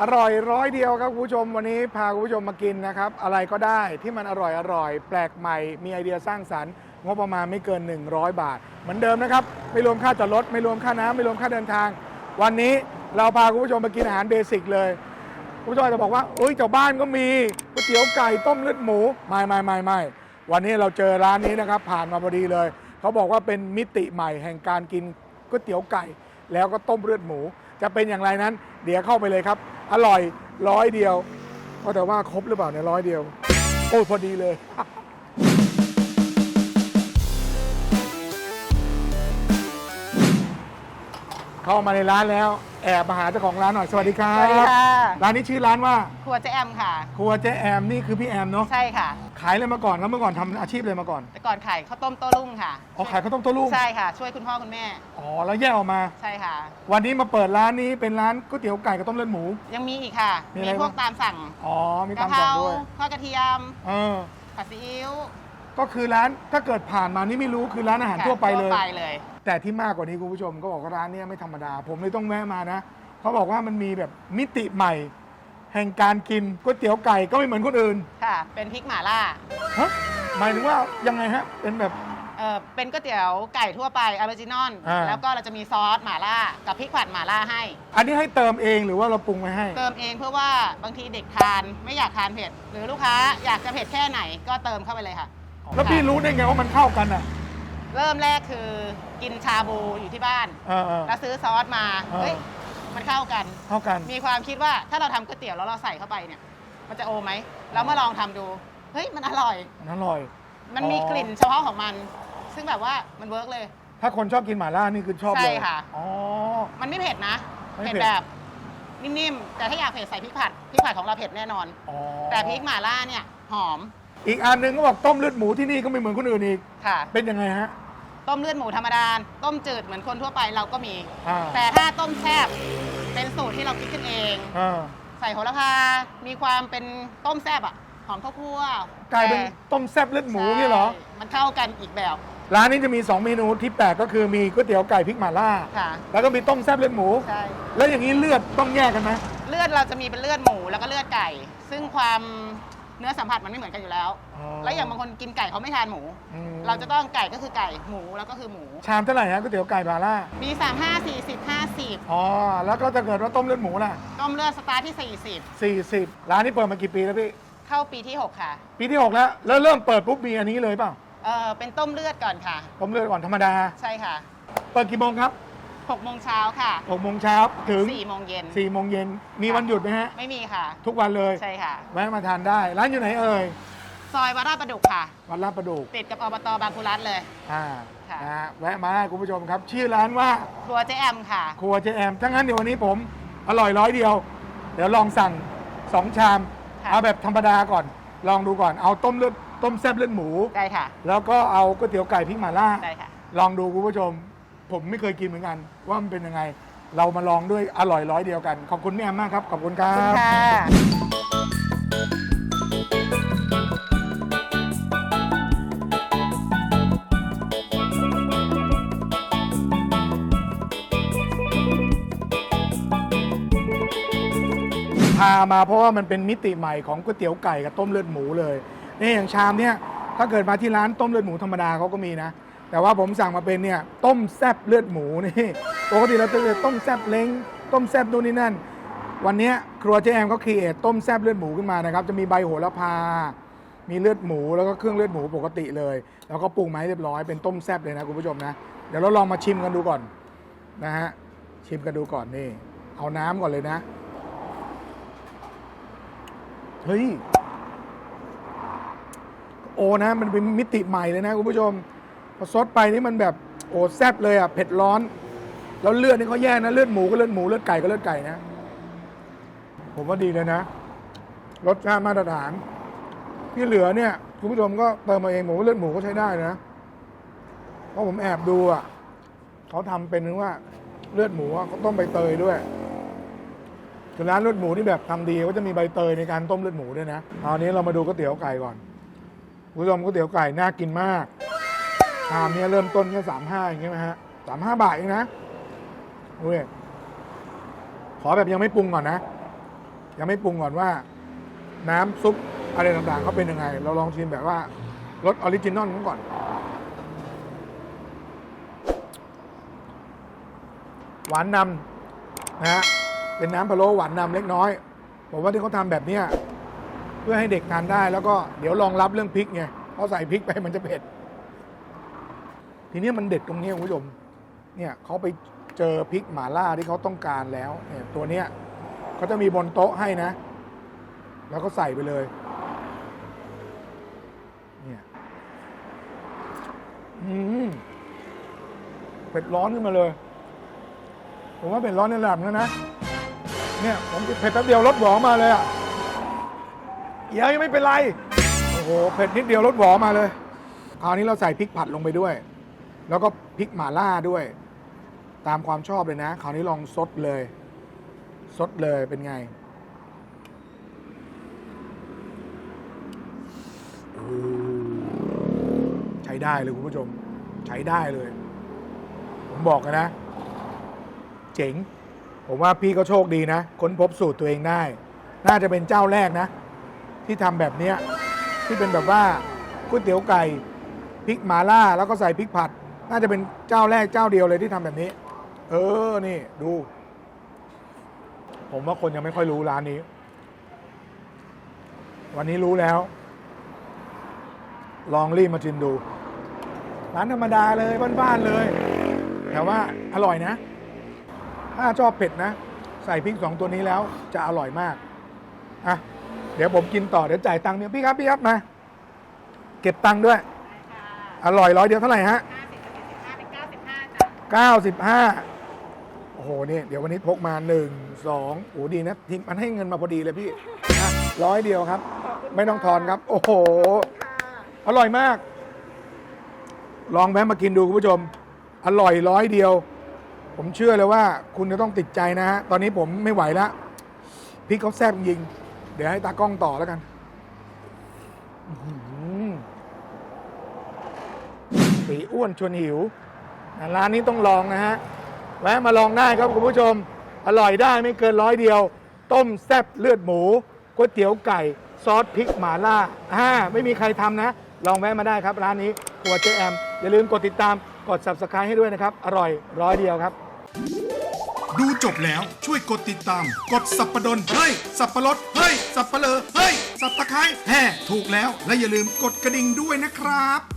อร่อยร้อยเดียวครับคุณผู้ชมวันนี้พาคุณผู้ชมมากินนะครับ อะไรก็ได้ที่มันอร่อยอร่อย แปลกใหม่ มีไอเดียสร้างสรรค์งบประมาณไม่เกิน 100 บาท เหมือนเดิมนะครับ ไม่รวมค่าจอดรถ ไม่รวมค่าน้ำไม่รวมค่าเดินทาง วันนี้เราพาคุณผู้ชมมากินอาหารเบสิกเลยคุณผู้ชมอาจจะบอกว่าเอ้ยเจ้าบ้านก็มีก๋วยเตี๋ยวไก่ต้มเลือดหมูไม่ไม่ไม่ไม่วันนี้เราเจอร้านนี้นะครับ ผ่านมาพอดีเลย เขาบอกว่าเป็นมิติใหม่แห่งการกินก๋วยเตี๋ยวไก่ แล้วก็ต้มเลือดหมู จะเป็นอย่างไรนั้น เดี๋ยวเข้าไปเลยครับ อร่อยร้อยเดียวก็แต่ว่าครบหรือเปล่าเนี่ยร้อยเดียว โอ้ยพอดีเลย เข้ามาในร้านแล้ว แอบมาหาเจ้าของร้านหน่อยสวัสดีครัสวัสดีบค่ะ ร้านนี้ชื่อร้านว่าครัวเจ๊แอมค่ะ ครัวเจ๊แอมนี่คือพี่แอมเนาะใช่ค่ะ ขายอะไรมาก่อนครับเมื่อก่อนทำอาชีพอะไรมาก่อนแต่ก่อนขายข้าวต้มโต้รุ่งค่ะอ๋อขายข้าวต้มโต้รุ่งใช่ค่ะ ช่วยคุณพ่อคุณแม่ อ๋อแล้วแยกออกมา ใช่ค่ะ วันนี้มาเปิดร้านนี้เป็นร้านก๋วยเตี๋ยวไก่กับต้มเลือดหมู ยังมีอีกค่ะ มีอะไรพวกบ้าง ตามสั่งอ๋อมีกะตามเพสั่รางด้วยทอดกระเทียมเออผัดซีอิ๊ว ก็คือร้านถ้าเกิดผ่านมานี่ไม่รู้คือร้านอาหารค่ะทั่วไปเลย ทั่วไปเลย แต่ที่มากกว่านี้คุณผู้ชมก็บอกว่าร้านเนี้ไม่ธรรมดา ผมเลยต้องแวะมานะเขาบอกว่ามันมีแบบมิติใหม่ แห่งการกินก๋วยเตี๋ยวไก่ก็ไม่เหมือนคนอื่นค่ะ เป็นพริกหม่าล่าฮะหมายถึงว่ายังไงฮะเป็นแบบ เออเป็นก๋วยเตี๋ยวไก่ทั่วไปออริจินอลอ่า แล้วก็เราจะมีซอสหม่าล่ากับพริกผัดหม่าล่าให้ อันนี้ให้เติมเองหรือว่าเราปรุงไว้ให้ เติมเองเพื่อว่าบางทีเด็กทานไม่อยากทานเผ็ด หรือลูกค้าอยากจะเผ็ดแค่ไหนก็เติมเข้าไปเลยค่ะ แล้วพี่รู้ได้ไงว่ามันเข้ากันอะ เริ่มแรกคือกินชาบูอยู่ที่บ้าน เออเออ แล้วซื้อซอสมา เออ เฮ้ย มันเข้ากัน เข้ากัน มีความคิดว่าถ้าเราทำก๋วยเตี๋ยวแล้วเราใส่เข้าไปเนี่ย มันจะโอไหมเรามาลองทำดู เฮ้ย มันอร่อยมันอร่อย มันมีอ๋อกลิ่นเฉพาะของมัน ซึ่งแบบว่ามันเวิร์กเลย ถ้าคนชอบกินหม่าล่านี่คือชอบเลยใช่ค่ะ อ๋อ มันไม่เผ็ดนะ ไม่เผ็เผ็ดด แบบนิ่มๆ แต่ถ้าอยากเผ็ดใส่พริกผัด พริกผัดของเราเผ็ดแน่นอน อ๋อแต่พริกหม่าล่าเนี่ยหอม อีกอันหนึงก็บอกต้มเลือดหมูที่นี่ก็ไม่เหมือนคนอื่นอีก ค่ะ เป็นยังไงฮะ ต้มเลือดหมูธรรมดา ต้มจืดเหมือนคนทั่วไปเราก็มี อ่า แต่ถ้าต้มแซ่บเป็นสูตรที่เราคิดขึ้นเอง อ่าใส่โหระพา มีความเป็นต้มแซ่บอะหอมข้าวคั่วกลายเป็นแต่ต้มแซ่บเลือดหมูนี่เหรอ ใช่มันเข้ากันอีกแบบ ร้านนี้จะมี 2 เมนูที่แปลกก็คือมีก๋วยเตี๋ยวไก่พริกหม่าล่า ค่ะ แล้วก็มีต้มแซ่บเลือดหมู ใช่ แล้วอย่างนี้เลือดต้องแยกกันไหม เลือดเราจะมีเป็นเลือดหมูแล้วก็เลือดไก่ ซึ่งความ เนื้อสัมผัสมันไม่เหมือนกันอยู่แล้วแล้วอย่างบางคนกินไก่เขาไม่ทานหมู อืมเราจะต้องไก่ก็คือไก่หมูแล้วก็คือหมู ชามเท่าไหร่ฮะก๋วยเตี๋ยวไก่หม่าล่ามี3 5 40 50อ๋อแล้วก็จะเกิดว่าต้มเลือดหมูล่ะ ต้มเลือดสตาร์ทที่ 40 ร้านนี้เปิดมากี่ปีแล้วพี่ 40 เข้าปีที่ 6 ค่ะปีที่ 6 แล้ว แล้วเริ่มเปิดปุ๊บมีอันนี้เลยเปล่าเออเป็นต้มเลือดก่อนค่ะ ต้มเลือดก่อนธรรมดา ใช่ค่ะ เปิดกี่โมงครับ 6โมงเช้าค่ะ6โมงเช้าถึง4โมงเย็น4โมงเย็นมีวันหยุดไหมฮะ ไม่มีค่ะ ทุกวันเลยใช่ค่ะแวะมาทานได้ ร้านอยู่ไหนเอ่ย ซอยวัดราชประดุกค่ะ วัดลาดประดุก ติดกับอบตบางคุรัตเลยอ่าค่ะนะฮะแวะมาคุณผู้ชมครับ ชื่อร้านว่าครัวเจ๊แอมค่ะ ครัวเจแอมถ้างั้นเดี๋ยววันนี้ผมอร่อยร้อยเดียว เดี๋ยวลองสั่ง2ชามค่ะเอาแบบธรรมดาก่อน ลองดูก่อนเอาต้มเลือดต้มแซ่บเลือดหมูได้ค่ะ แล้วก็เอาก๋วยเตี๋ยวไก่พริกหม่าล่าได้ค่ะ ลองดูคุณผู้ชม ผมไม่เคยกินเหมือนกัน ว่ามันเป็นยังไง เรามาลองด้วยอร่อยร้อยเดียวกัน ขอบคุณแม่แอมมากครับ ขอบคุณครัขอบคุณบ ค่ะ พามาเพราะว่ามันเป็นมิติใหม่ของก๋วยเตี๋ยวไก่กับต้มเลือดหมูเลยนี่อย่างชามเนี่ยถ้าเกิดมาที่ร้านต้มเลือดหมูธรรมดาเขาก็มีนะ แต่ว่าผมสั่งมาเป็นเนี่ยต้มแซบเลือดหมูนี่ปกติเราจะเต้มแซบเล้ง ต้มแซบนู่นนี่นั่น วันนี้ครัวเจ๊แอมก็ครีเอทต้มแซบเลือดหมูขึ้นมานะครับ จะมีใบโหระพา มีเลือดหมูแล้วก็เครื่องเลือดหมูปกติเลย แล้วก็ปรุงมาให้เรียบร้อยเป็นต้มแซบเลยนะคุณผู้ชมนะ เดี๋ยวเราลองมาชิมกันดูก่อนนะฮะชิมกันดูก่อนนี่ เอาน้ำก่อนเลยนะเฮ้ยโอ้นะมันเป็นมิติใหม่เลยนะคุณผู้ชม พอซดไปนี่มันแบบโอ้แซบเลยอะเผ็ดร้อน แล้วเลือดนี่เขาแยกนะเลือดหมูก็เลือดหมูเลือดไก่ก็เลือดไก่นะ ผมว่าดีเลยนะรสชาติมาตรฐาน ที่เหลือเนี่ยคุณผู้ชมก็เติมมาเองผมว่าเลือดหมูก็ใช้ได้นะเพราะผมแอบดูอะเขาทำเป็นนึกว่าเลือดหมูเขาต้มใบเตยด้วยส่วนร้านเลือดหมูที่แบบทำดีก็จะมีใบเตยในการต้มเลือดหมูด้วยนะตอนนี้เรามาดูก๋วยเตี๋ยวไก่ก่อนคุณผู้ชมก๋วยเตี๋ยวไก่น่ากินมาก ชามเนี้ยเริ่มต้นแค่สามห้าอย่างเงี้ยนะฮะสามห้าบาทเองนะดูดิขอแบบยังไม่ปรุงก่อนนะ ยังไม่ปรุงก่อนว่า น้ำซุปอะไรต่างๆเขาเป็นยังไง เราลองชิมแบบว่ารสออริจินอลก่อน หวานนำนะฮะเป็นน้ำพะโล้หวานนำเล็กน้อยผมว่าที่เขาทำแบบเนี้ยเพื่อให้เด็กทานได้แล้วก็เดี๋ยวรองรับเรื่องพริกไงเพราะใส่พริกไปมันจะเผ็ด ทีนี้มันเด็ดตรงนี้คุณผู้ชมเนี่ยเขาไปเจอพริกหม่าล่าที่เขาต้องการแล้วเนี่ยตัวเนี้ยเขาจะมีบนโต๊ะให้นะ แล้วก็ใส่ไปเลยเนี่ยอืมเป็ดร้อนขึ้นมาเลย ผมว่าเป็ดร้อนในระดับนั้นนะเนี่ยผมเผ็ดแป๊บเดียวรถหวอมาเลยอะเดี๋ยวยังไม่เป็นไร โอ้โห เผ็ดนิดเดียวรถหวอมาเลย คราวนี้เราใส่พริกผัดลงไปด้วย แล้วก็พริกหม่าล่าด้วย ตามความชอบเลยนะคราวนี้ลองซดเลย ซดเลยเป็นไงใช้ได้เลยคุณผู้ชม ใช้ได้เลย ผมบอกกันนะ เจ๋ง ผมว่าพี่ก็โชคดีนะ ค้นพบสูตรตัวเองได้ น่าจะเป็นเจ้าแรกนะ ที่ทำแบบนี้ที่เป็นแบบว่าก๋วยเตี๋ยวไก่พริกหมาล่าแล้วก็ใส่พริกผัด น่าจะเป็นเจ้าแรกเจ้าเดียวเลยที่ทำแบบนี้ เออ นี่ดู ผมว่าคนยังไม่ค่อยรู้ร้านนี้ วันนี้รู้แล้ว ลองรีบมาชิมดู ร้านธรรมดาเลยบ้านๆเลย แต่ว่าอร่อยนะ ถ้าชอบเผ็ดนะ ใส่พริกสองตัวนี้แล้วจะอร่อยมาก อะ เดี๋ยวผมกินต่อ เดี๋ยวจ่ายตังค์เนี่ยพี่ครับ พี่ครับมา เก็บตังค์ด้วย อร่อยร้อยเดียวเท่าไหร่ฮะ 95 โอ้โหนี่เดี๋ยววันนี้พกมา 1 2โอ้ดีนะทีมมันให้เงินมาพอดีเลยพี่นะร้อยเดียวครับ ไม่ต้องทอนครับ โอ้โห อร่อยมาก ลองแวะมากินดูคุณผู้ชม อร่อยร้อยเดียว ผมเชื่อเลยว่าคุณจะต้องติดใจนะฮะ ตอนนี้ผมไม่ไหวแล้วพริกเขาแซ่บจริง เดี๋ยวให้ตากล้องต่อแล้วกันอื้อหือตีอ้วนชวนหิว ร้านนี้ต้องลองนะฮะแวะมาลองได้ครับคุณผู้ชม อร่อยได้ไม่เกินร้อยเดียว ต้มแซ่บเลือดหมูก๋วยเตี๋ยวไก่ ซอสพริกหม่าล่าอ่าไม่มีใครทำนะ ลองแวะมาได้ครับ ร้านนี้ครัวเจแอม อย่าลืมกดติดตามกด subscribe ให้ด้วยนะครับ อร่อยร้อยเดียวครับ ดูจบแล้วช่วยกดติดตาม กดสับประดนเฮ้ยสับประรดเฮ้ยสับปะเลอเฮ้ยสับตะไคร้แห่ถูกแล้วและอย่าลืมกดกระดิ่งด้วยนะครับ